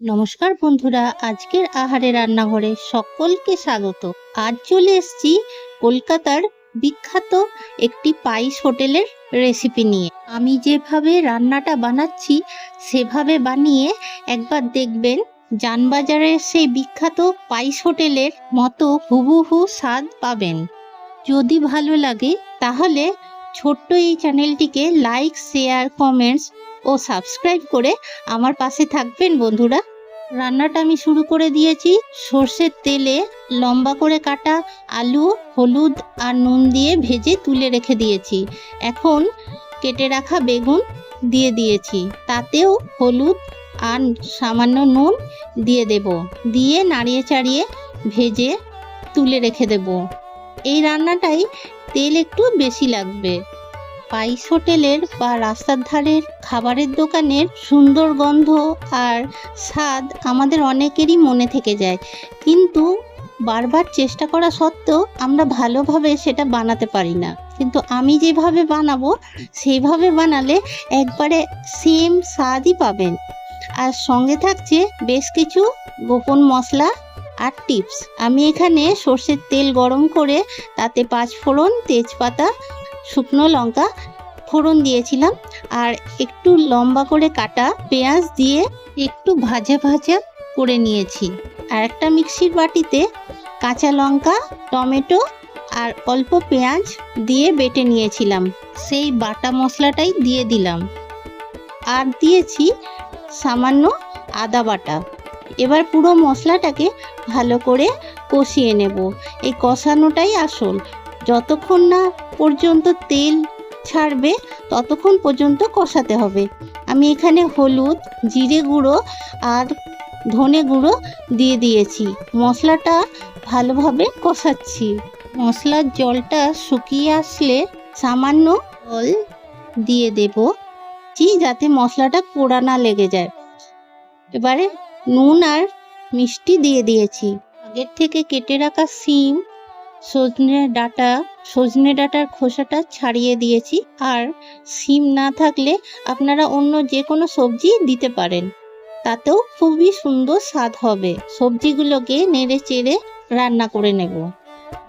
নমস্কার বন্ধুরা, আজকের আহারে রান্নাঘরে সকলকে স্বাগত। আজ চলে এসছি কলকাতার বিখ্যাত একটি পাইস হোটেলের রেসিপি নিয়ে। আমি যেভাবে রান্নাটা বানাচ্ছি, সেভাবে বানিয়ে একবার দেখবেন জানবাজারের সেই বিখ্যাত পাইস হোটেলের মতো হুবহু স্বাদ পাবেন। যদি ভালো লাগে, তাহলে ছোট্ট এই চ্যানেলটিকে লাইক, শেয়ার, কমেন্টস ও সাবস্ক্রাইব করে আমার পাশে থাকবেন বন্ধুরা। রান্নাটা আমি শুরু করে দিয়েছি। সর্ষের তেলে লম্বা করে কাটা আলু, হলুদ আর নুন দিয়ে ভেজে তুলে রেখে দিয়েছি। এখন কেটে রাখা বেগুন দিয়ে দিয়েছি। তাতেও হলুদ আর সামান্য নুন দিয়ে দেব। দিয়ে নাড়িয়ে চাড়িয়ে ভেজে তুলে রেখে দেব। এই রান্নাটাই তেল একটু বেশি লাগবে। পাইস হোটেলের বা রাস্তার ধারের খাবারের দোকানের সুন্দর গন্ধ আর স্বাদ আমাদের অনেকেরই মনে থেকে যায়। কিন্তু বারবার চেষ্টা করা সত্ত্বেও আমরা ভালোভাবে সেটা বানাতে পারি না। কিন্তু আমি যেভাবে বানাবো, সেইভাবে বানালে একবারে সেম স্বাদই পাবেন। আর সঙ্গে থাকছে বেশ কিছু গোপন মশলা আর টিপস আমি এখানে সর্ষের তেল গরম করে তাতে পাঁচ ফোড়ন তেজপাতা শুকনো লঙ্কা ফোড়ন দিয়েছিলাম আর একটু লম্বা করে কাটা পেঁয়াজ দিয়ে একটু ভাজা ভাজা করে নিয়েছি। আর একটা মিক্সির বাটিতে কাঁচা লঙ্কা, টমেটো আর অল্প পেঁয়াজ দিয়ে বেটে নিয়েছিলাম। সেই বাটা মশলাটাই দিয়ে দিলাম। আর দিয়েছি সামান্য আদা বাটা। এবার পুরো মশলাটাকে ভালো করে কষিয়ে নেব। এই কষানোটাই আসল। যতক্ষণ না পর্যন্ত তেল ছাড়বে, ততক্ষণ পর্যন্ত কষাতে হবে। আমি এখানে হলুদ, জিরে গুঁড়ো আর ধনে গুঁড়ো দিয়ে দিয়েছি। মশলাটা ভালোভাবে কষাচ্ছি। মশলার জলটা শুকিয়ে আসলে সামান্য জল দিয়ে দেব। যাতে মশলাটা পোড়া না লেগে যায়। এবারে নুন আর মিষ্টি দিয়ে দিয়েছি। আগের থেকে কেটে রাখা সিম সজনে ডাটা, সজনে ডাটার খোসাটা ছাড়িয়ে দিয়েছি। আর সিম না থাকলে আপনারা অন্য যে কোনো সবজি দিতে পারেন। তাতেও খুবই সুন্দর স্বাদ হবে। সবজিগুলোকে নেড়ে চেড়ে রান্না করে নেব।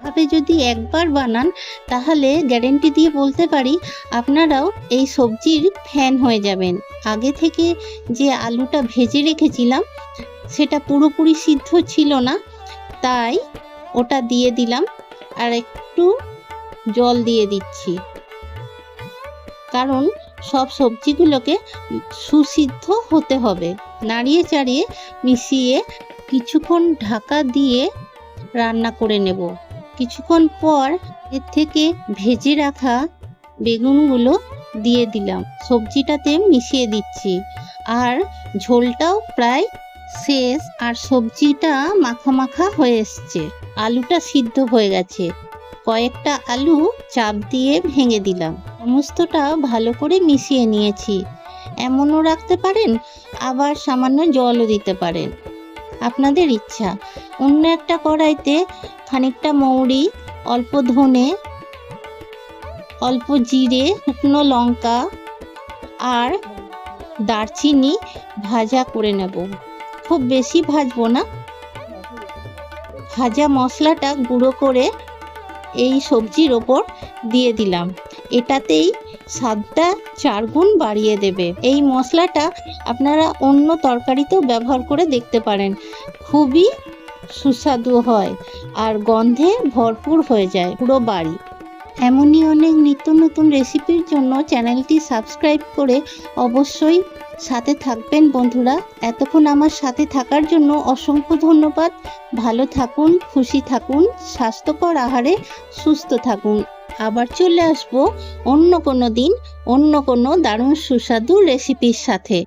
ভাবে যদি একবার বানান, তাহলে গ্যারেন্টি দিয়ে বলতে পারি, আপনারাও এই সবজির ফ্যান হয়ে যাবেন। আগে থেকে যে আলুটা ভেজে রেখেছিলাম, সেটা পুরোপুরি সিদ্ধ ছিল না। তাই ওটা দিয়ে দিলাম আর একটু জল দিয়ে দিচ্ছি। কারণ সব সবজিগুলোকে সুসিদ্ধ হতে হবে। নাড়িয়ে চাড়িয়ে মিশিয়ে কিছুক্ষণ ঢাকা দিয়ে রান্না করে নেব। কিছুক্ষণ পর এর থেকে ভেজে রাখা বেগুনগুলো দিয়ে দিলাম। সবজিটাতে মিশিয়ে দিচ্ছি। আর ঝোলটাও প্রায় শেষ আর সবজিটা মাখা মাখা হয়ে এসছে। আলুটা সিদ্ধ হয়ে গেছে। কয়েকটা আলু চাপ দিয়ে ভেঙে দিলাম। সমস্তটা ভালো করে মিশিয়ে নিয়েছি। এমনও রাখতে পারেন, আবার সামান্য জলও দিতে পারেন। আপনাদের ইচ্ছা। অন্য একটা কড়াইতে খানিকটা মৌরি, অল্প ধনে, অল্প জিরে, শুকনো লঙ্কা আর দারচিনি ভাজা করে নেব। খুব বেশি ভাজবো না। ভাজা মশলাটা গুঁড়ো করে এই সবজির ওপর দিয়ে দিলাম। এটাতেই স্বাদটা চারগুণ বাড়িয়ে দেবে। এই মশলাটা আপনারা অন্য তরকারিতেও ব্যবহার করে দেখতে পারেন। খুবই সুস্বাদু হয় আর গন্ধে ভরপুর হয়ে যায় পুরো বাড়ি। এমনই অনেক নিত্য নতুন রেসিপির জন্য চ্যানেলটি সাবস্ক্রাইব করে অবশ্যই সাথে থাকবেন বন্ধুরা। এতক্ষণ আমার সাথে থাকার জন্য অসংখ্য ধন্যবাদ। ভালো থাকুন, খুশি থাকুন, স্বাস্থ্যকর আহারে সুস্থ থাকুন। আবার চলে আসব অন্য কোনো দিন, অন্য কোনো দারুণ সুস্বাদু রেসিপির সাথে।